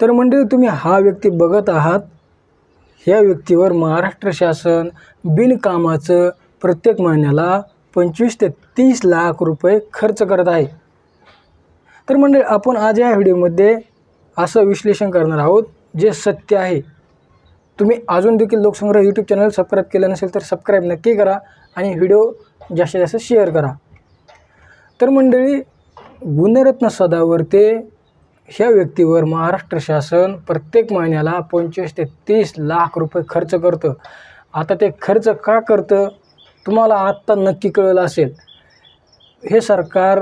तर मंडळी तुम्ही हा व्यक्ती बघत आहात. ह्या व्यक्तीवर महाराष्ट्र शासन बिनकामाचं प्रत्येक महिन्याला पंचवीस ते तीस लाख रुपये खर्च करत आहे. तर मंडळी आपण आज या व्हिडिओमध्ये असं विश्लेषण करणार आहोत जे सत्य आहे. तुम्ही अजून देखील लोकसंग्रह यूट्यूब चॅनल सबस्क्राईब केलं नसेल तर सबस्क्राईब नक्की करा आणि व्हिडिओ जास्तीत जास्त शेअर करा. तर मंडळी गुणरत्न सदावर्ते ह्या व्यक्तीवर महाराष्ट्र शासन प्रत्येक महिन्याला पंचवीस ते तीस लाख रुपये खर्च करतं. आता ते खर्च का करतं? तुम्हाला आत्ता नक्की कळलं असेल. हे सरकार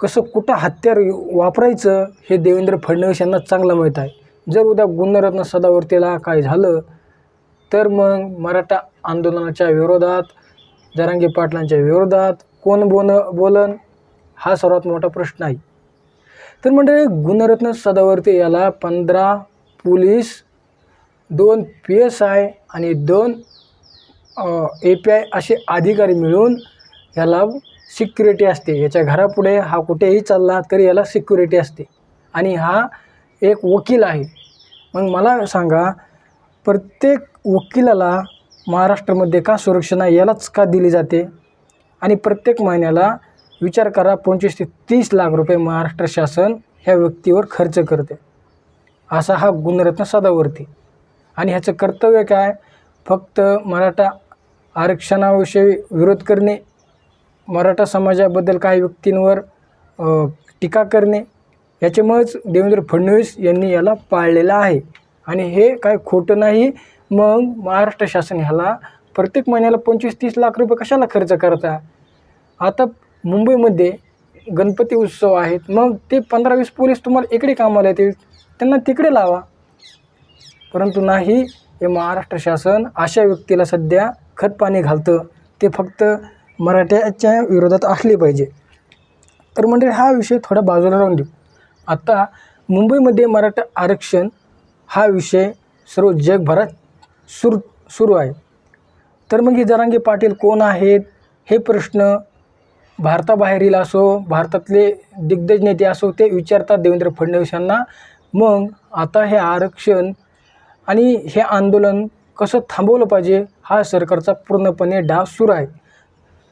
कसं कुठं हत्यार वापरायचं हे देवेंद्र फडणवीस यांना चांगलं माहीत आहे. जर उद्या गुणरत्न सदावर्तीला काय झालं तर मग मराठा आंदोलनाच्या विरोधात जरांगी पाटलांच्या विरोधात कोण बोन बोलन? हा सर्वात मोठा प्रश्न आहे. तर म्हणजे गुणरत्न सदावर्ते याला पंधरा पोलीस दोन पी एस आय आणि दोन ए पी आय असे अधिकारी मिळून याला सिक्युरिटी असते. याच्या घरापुढे हा कुठेही चालला तरी याला सिक्युरिटी असते. आणि हा एक वकील आहे. मग मला सांगा प्रत्येक वकिलाला महाराष्ट्रामध्ये का सुरक्षा नाही यालाच का दिली जाते? आणि प्रत्येक महिन्याला विचार करा पंचवीस ते तीस लाख रुपये महाराष्ट्र शासन ह्या व्यक्तीवर खर्च करते. असा हा गुणरत्न सदावर्ती. आणि ह्याचं कर्तव्य काय? फक्त मराठा आरक्षणाविषयी विरोध करणे मराठा समाजाबद्दल काही व्यक्तींवर टीका करणे याच्यामुळेच देवेंद्र फडणवीस यांनी याला पाळलेलं आहे. आणि हे काय खोटं नाही मग महाराष्ट्र शासन ह्याला प्रत्येक महिन्याला पंचवीस तीस लाख रुपये कशाला खर्च करता? आता मुंबईमध्ये गणपती उत्सव आहेत. मग ते पंधरा वीस पोलीस तुम्हाला इकडे कामाला येतील. त्यांना तिकडे लावा. परंतु नाही हे महाराष्ट्र शासन अशा व्यक्तीला सध्या खतपाणी घालतं. ते फक्त मराठ्याच्या विरोधात असले पाहिजे. तर म्हणजे हा विषय थोडा बाजूला राहून देऊ. आता मुंबईमध्ये मराठा आरक्षण हा विषय सर्व जगभरात सुरू सुरू आहे. तर मग हे जरांगे पाटील कोण आहेत? हे प्रश्न भारताबाहेरील असो भारतातले दिग्गज नेते असो ते विचारतात देवेंद्र फडणवीस यांना मग आता हे आरक्षण आणि हे आंदोलन कसं थांबवलं पाहिजे? हा सरकारचा पूर्णपणे डाव सुरू आहे.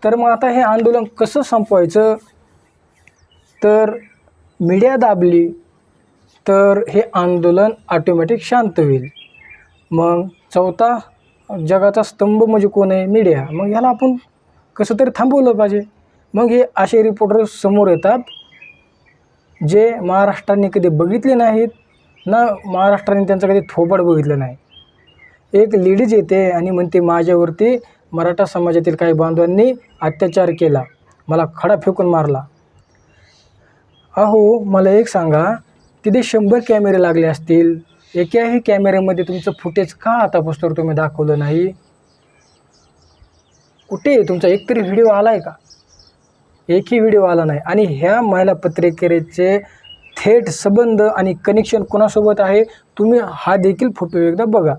तर मग आता हे आंदोलन कसं संपवायचं? तर मीडिया दाबली तर हे आंदोलन ऑटोमॅटिक शांत होईल. मग चौथा जगाचा स्तंभ म्हणजे कोण आहे? मीडिया. मग ह्याला आपण कसं तरी थांबवलं पाहिजे? मग हे असे रिपोर्टर समोर येतात जे महाराष्ट्राने कधी बघितले नाहीत ना महाराष्ट्राने त्यांचं कधी थोबाड बघितलं नाही. एक लेडीज येते आणि म्हणते माझ्यावरती मराठा समाजातील काही बांधवांनी अत्याचार केला. मला खडा फेकून मारला. अहो मला एक सांगा तिथे शंभर कॅमेरे लागले असतील. एकाही कॅमेऱ्यामध्ये तुमचं फुटेज का आतापासून तुम्ही दाखवलं नाही? कुठे तुमचा एकतरी व्हिडिओ आला आहे का? एकही व्हिडिओ आला नाही. आणि ह्या महिला पत्रिकेचे थेट संबंध आणि कनेक्शन कोणासोबत आहे तुम्ही हा देखील फोटो एकदा बघा.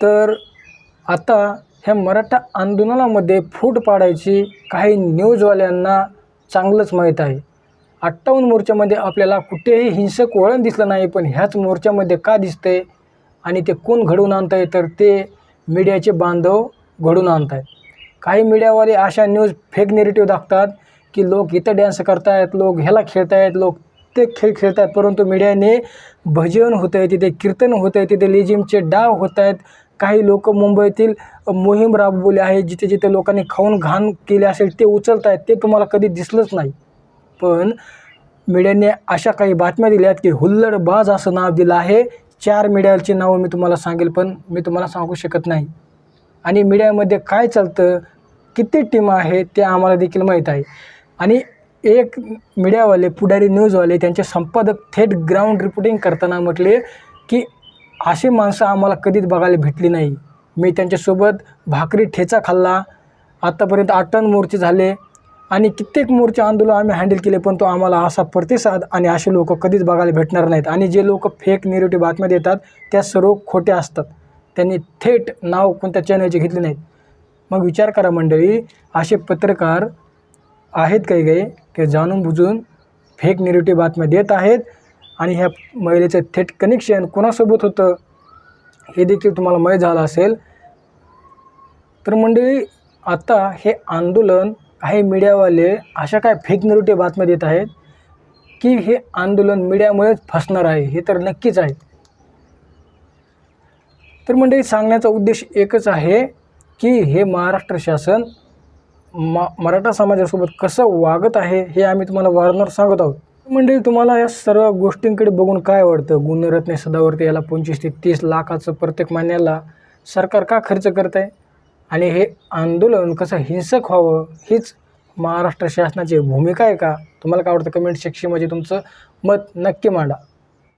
तर आता ह्या मराठा आंदोलनामध्ये फूट पाडायची काही न्यूजवाल्यांना चांगलंच माहीत आहे. अठ्ठावन्न मोर्चामध्ये आपल्याला कुठेही हिंसक वळण दिसलं नाही पण ह्याच मोर्चामध्ये का दिसतंय आणि ते कोण घडवून आणत आहे तर ते मीडियाचे बांधव घडून आणत आहेत काही मीडियावाले अशा न्यूज फेक नेरेटिव्ह दाखतात की लोक इथं डॅन्स करतायत लोक ह्याला खेळतायत लोक ते खेळ खेळत आहेत परंतु मीडियाने भजन होत आहे तिथे कीर्तन होत आहे तिथे लेझिमचे डाव होत आहेत काही लोक मुंबईतील मोहीम राबवली आहे जिथे जिथे लोकांनी खाऊन घाण केले असेल ते उचलत आहेत ते तुम्हाला कधी दिसलंच नाही. पण मीडियाने अशा काही बातम्या दिल्यात की हुल्लडबाज असं नाव दिलं आहे. चार मीडियाची नावं मी तुम्हाला सांगेल पण मी तुम्हाला सांगू शकत नाही. आणि मीडियामध्ये काय चालतं? किती टीम आहे ते आम्हाला देखील माहीत आहे. आणि एक मीडियावाले पुढारी न्यूजवाले त्यांचे संपादक थेट ग्राउंड रिपोर्टिंग करताना म्हटले की अशी माणसं आम्हाला कधीच बघायला भेटली नाही. मी त्यांच्यासोबत भाकरी ठेचा खाल्ला. आत्तापर्यंत आठ टन मोर्चे झाले आणि कित्येक मोर्चे आंदोलन आम्ही हँडल केले पण तो आम्हाला असा प्रतिसाद आणि असे लोक कधीच बघायला भेटणार नाहीत. आणि जे लोक फेक निगेटिव्ह बातम्या देतात त्या सर्व खोट्या असतात. त्यांनी थेट नाव कोणत्या चॅनलचे घेतले नाहीत. मग विचार करा मंडळी असे पत्रकार आहेत काही काही ते जाणून बुजून फेक निगेटिव्ह बातम्या देत आहेत आणि ह्या महिलेचं थेट कनेक्शन कोणासोबत होतं हे देखील तुम्हाला माहीत झालं असेल. तर मंडळी आता हे आंदोलन काही मीडियावाले अशा काय फेक निगेटिव्ह बातम्या देत आहेत की हे आंदोलन मीडियामुळेच फसणार आहे हे तर नक्कीच आहे. तर मंडळी सांगण्याचा उद्देश एकच आहे की हे महाराष्ट्र शासन मा मराठा समाजासोबत कसं वागत आहे हे आम्ही तुम्हाला वारंवार सांगत आहोत. मंडळी तुम्हाला या सर्व गोष्टींकडे बघून काय वाटतं? गुणरत्न सदावरती याला पंचवीस ते तीस लाखाचं प्रत्येक महिन्याला सरकार का खर्च करत आहे आणि हे आंदोलन कसं हिंसक व्हावं? हीच महाराष्ट्र शासनाची भूमिका आहे का? तुम्हाला काय वाटतं? कमेंट सेक्शनमध्ये तुमचं मत नक्की मांडा.